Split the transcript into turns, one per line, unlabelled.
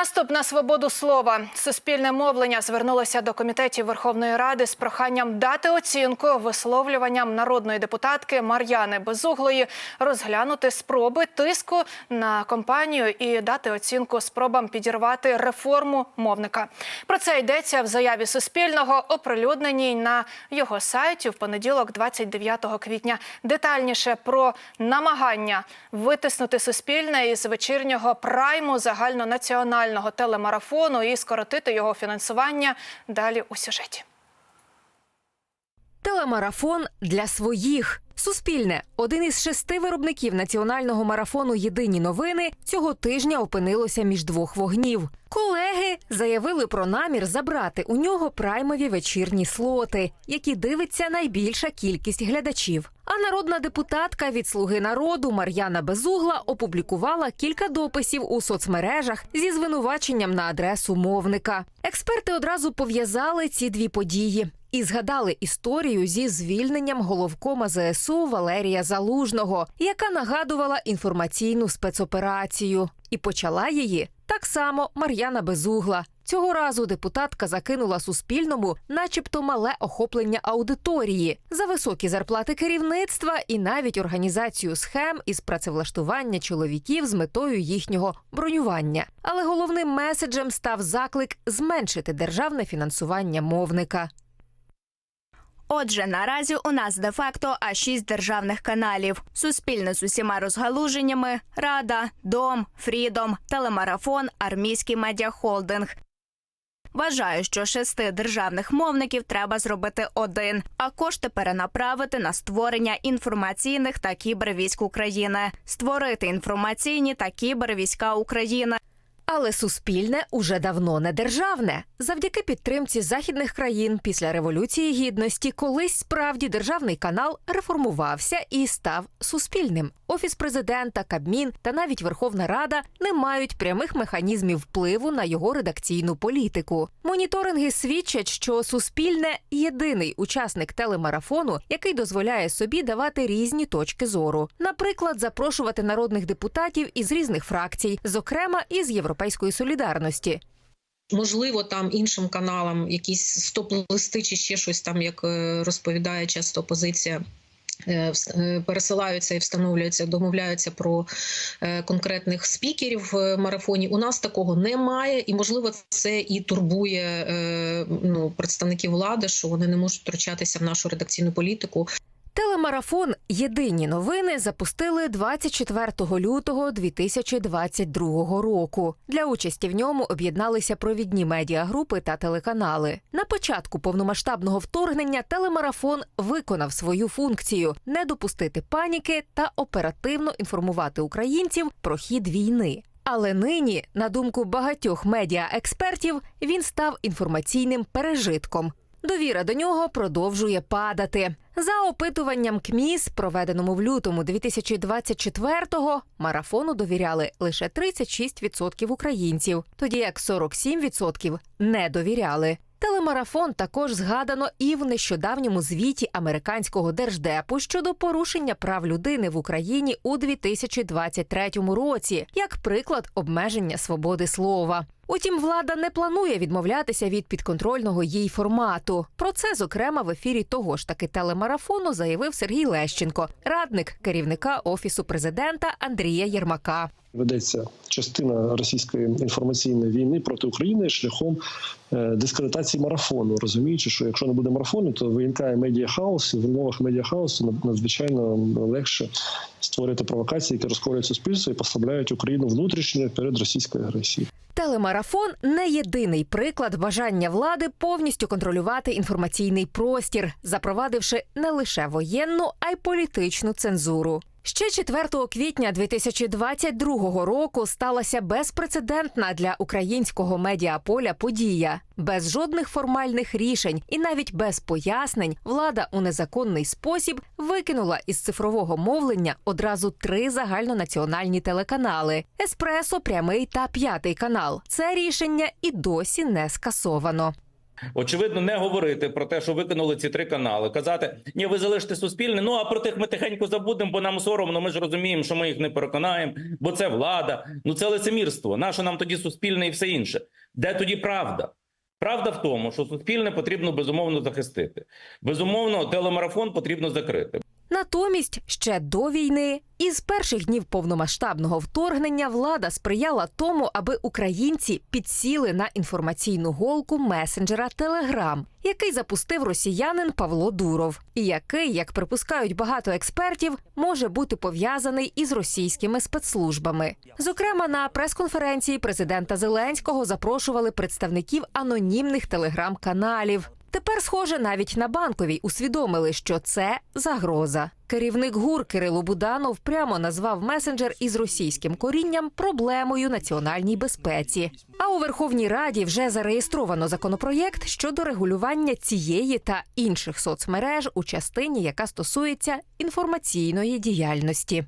Наступ на свободу слова. Суспільне мовлення звернулося до комітетів Верховної Ради з проханням дати оцінку висловлюванням народної депутатки Мар'яни Безуглої, розглянути спроби тиску на компанію і дати оцінку спробам підірвати реформу мовника. Про це йдеться в заяві Суспільного, оприлюдненій на його сайті в понеділок, 29 квітня. Детальніше про намагання витиснути суспільне із вечірнього прайму загальнонаціонального телемарафону і скоротити його фінансування. Далі у сюжеті.
Телемарафон для своїх. Суспільне, один із шести виробників національного марафону Єдині новини цього тижня опинилося між двох вогнів. Колеги заявили про намір забрати у нього праймові вечірні слоти, які дивиться найбільша кількість глядачів. А народна депутатка від Слуги народу Мар'яна Безугла опублікувала кілька дописів у соцмережах зі звинуваченням на адресу мовника. Експерти одразу пов'язали ці дві події і згадали історію зі звільненням головкома ЗСУ Валерія Залужного, яка нагадувала інформаційну спецоперацію. І почала її так само Мар'яна Безугла. Цього разу депутатка закинула Суспільному, начебто, мале охоплення аудиторії за високі зарплати керівництва і навіть організацію схем із працевлаштування чоловіків з метою їхнього бронювання. Але головним меседжем став заклик зменшити державне фінансування мовника.
Отже, наразі у нас де-факто аж шість державних каналів: Суспільне з усіма розгалуженнями, Рада, Дом, Фрідом, Телемарафон, Армійський медіахолдинг. Вважаю, що шести державних мовників треба зробити один, а кошти перенаправити на створення інформаційних та кібервійськ України, створити інформаційні та кібервійська України.
Але суспільне уже давно не державне. Завдяки підтримці західних країн після революції гідності, колись справді державний канал реформувався і став суспільним. Офіс президента, Кабмін та навіть Верховна Рада не мають прямих механізмів впливу на його редакційну політику. Моніторинги свідчать, що суспільне єдиний учасник телемарафону, який дозволяє собі давати різні точки зору. Наприклад, запрошувати народних депутатів із різних фракцій, зокрема із європейської солідарності.
Можливо, там іншим каналам якісь стоп-листи чи ще щось там, як е, розповідає часто опозиція. е, е, Пересилаються і встановлюються, домовляються про конкретних спікерів в марафоні. У нас такого немає, і можливо, це і турбує ну, представників влади, що вони не можуть втручатися в нашу редакційну політику.
Телемарафон Єдині новини запустили 24 лютого 2022 року. Для участі в ньому об'єдналися провідні медіагрупи та телеканали. На початку повномасштабного вторгнення телемарафон виконав свою функцію не допустити паніки та оперативно інформувати українців про хід війни. Але нині, на думку багатьох медіаекспертів, він став інформаційним пережитком. Довіра до нього продовжує падати. За опитуванням КМІС, проведеному в лютому 2024-го, марафону довіряли лише 36% українців, тоді як 47% не довіряли. Телемарафон також згадано і в нещодавньому звіті американського держдепу щодо порушення прав людини в Україні у 2023 році, як приклад обмеження свободи слова. Утім, влада не планує відмовлятися від підконтрольного їй формату. Про це, зокрема, в ефірі того ж таки телемарафону заявив Сергій Лещенко, радник керівника офісу президента Андрія Єрмака.
Ведеться частина російської інформаційної війни проти України шляхом е, дискредитації марафону, розуміючи, що якщо не буде марафону, то виникає медіахаос. і В умовах медіахаосу над- надзвичайно легше створити провокації, які розколюють суспільство і послабляють Україну внутрішньо перед російською агресією.
Телемарафон не єдиний приклад бажання влади повністю контролювати інформаційний простір, запровадивши не лише воєнну, а й політичну цензуру. Ще 4 квітня 2022 року сталася безпрецедентна для українського медіаполя подія. Без жодних формальних рішень і навіть без пояснень влада у незаконний спосіб викинула із цифрового мовлення одразу три загальнонаціональні телеканали: Еспресо, прямий та п'ятий канал. Це рішення і досі не скасовано.
Очевидно, не говорити про те, що викинули ці три канали. Казати, ні, ви залишите суспільне. Ну а про тих ми тихенько забудемо, бо нам соромно. Ми ж розуміємо, що ми їх не переконаємо, бо це влада. Ну це лицемірство. Наше нам тоді суспільне і все інше. Де тоді правда? Правда в тому, що суспільне потрібно безумовно захистити. Безумовно, телемарафон потрібно закрити.
Натомість ще до війни із перших днів повномасштабного вторгнення влада сприяла тому, аби українці підсіли на інформаційну голку месенджера Телеграм, який запустив росіянин Павло Дуров, і який, як припускають багато експертів, може бути пов'язаний із російськими спецслужбами. Зокрема, на прес-конференції президента Зеленського запрошували представників анонімних телеграм-каналів. Тепер, схоже, навіть на банковій усвідомили, що це загроза. Керівник ГУР Кирило Буданов прямо назвав месенджер із російським корінням проблемою національній безпеці. А у Верховній Раді вже зареєстровано законопроєкт щодо регулювання цієї та інших соцмереж у частині, яка стосується інформаційної діяльності.